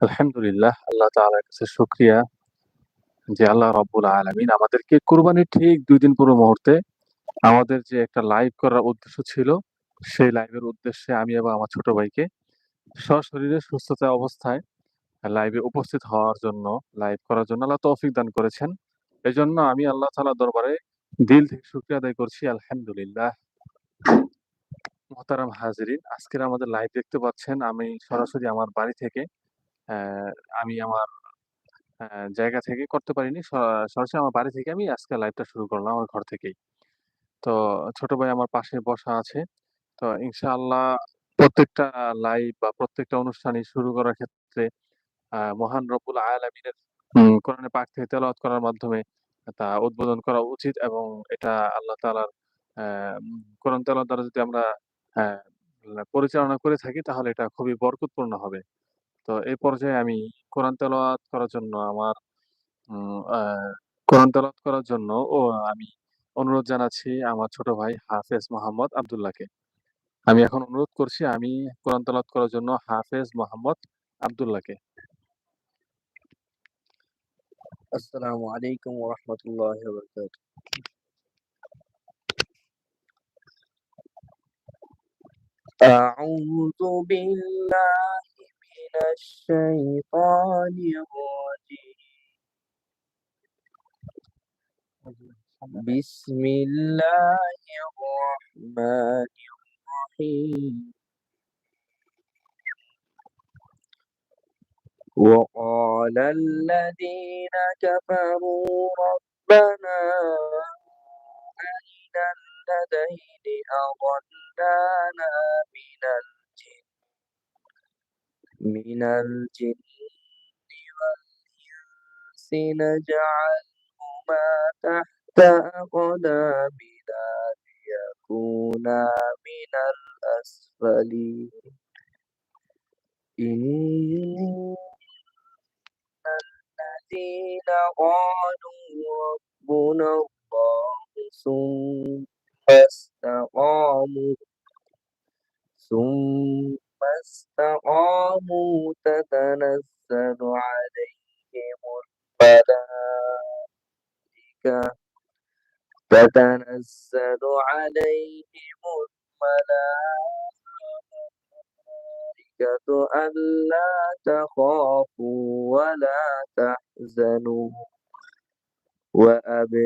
আলহামদুলিল্লাহ আল্লাহ তাআলার কাছে শুকরিয়া যে আল্লাহ রাব্বুল আলামিন আমাদেরকে কুরবানির ঠিক দুই দিন পূর্ব মুহূর্তে আমাদের যে একটা লাইভ করার উদ্দেশ্য ছিল, সেই লাইভের উদ্দেশ্যে আমি এবং আমার ছোট ভাইকে সশরীরে সুস্থতা অবস্থায় লাইভে উপস্থিত হওয়ার জন্য, লাইভ করার জন্য আল্লাহ তৌফিক দান করেছেন। এজন্য আমি আল্লাহ তাআলার দরবারে দিল থেকে শুকরিয়া আদায় করছি আলহামদুলিল্লাহ। মোহতারাম হাজিরিন, আজকের আমাদের লাইভ দেখতে পাচ্ছেন আমি সরাসরি আমার বাড়ি থেকে আমি আমার জায়গা থেকে করতে পারিনি। সরাসরি আমার বাড়ি থেকে আমি আজকে লাইভটা শুরু করলাম আমার ঘর থেকেই। তো ছোট ভাই আমার পাশে বসা আছে। তো ইনশাআল্লাহ প্রত্যেকটা লাইভ বা প্রত্যেকটা অনুষ্ঠানই শুরু করার ক্ষেত্রে মহান রব্বুল আলামিনের কোরআনে পাক থেকে তেলাওয়াত করার মাধ্যমে তা উদ্বোধন করা উচিত এবং এটা আল্লাহ তাআলার কোরআন তেলাওয়াত দ্বারা যদি আমরা পরিচালনা করে থাকি তাহলে এটা খুবই বরকতপূর্ণ হবে। তো এই পর্যায়ে আমি কোরআন তেলাওয়াত করার জন্য আমার উম আ কোরআন তেলাওয়াত করার জন্য ও আমি অনুরোধ জানাচ্ছি আমার ছোট ভাই হাফেজ মোহাম্মদ আব্দুল্লাহকে। আমি এখন অনুরোধ করছি আমি কোরআন তেলাওয়াত করার জন্য হাফেজ মোহাম্মদ আব্দুল্লাহকে। আসসালামু আলাইকুম ওয়া রাহমাতুল্লাহি ওয়া বারাকাতুহু। أعوذ بالله من الشيطان الرجيم. بسم الله الرحمن الرحيم. وقال الذين كفروا ربنا أرنا الذين أضلانا من من الجن والإنس نجعلهما تحت أقدامنا ليكونا من الأسفلين. إن الذين قالوا ربنا الله ثم استقاموا ثم استقاموا تتنزل عليهم الملائكة تتنزل عليهم الملائكة ألا تخافوا ولا تحزنوا وأبشروا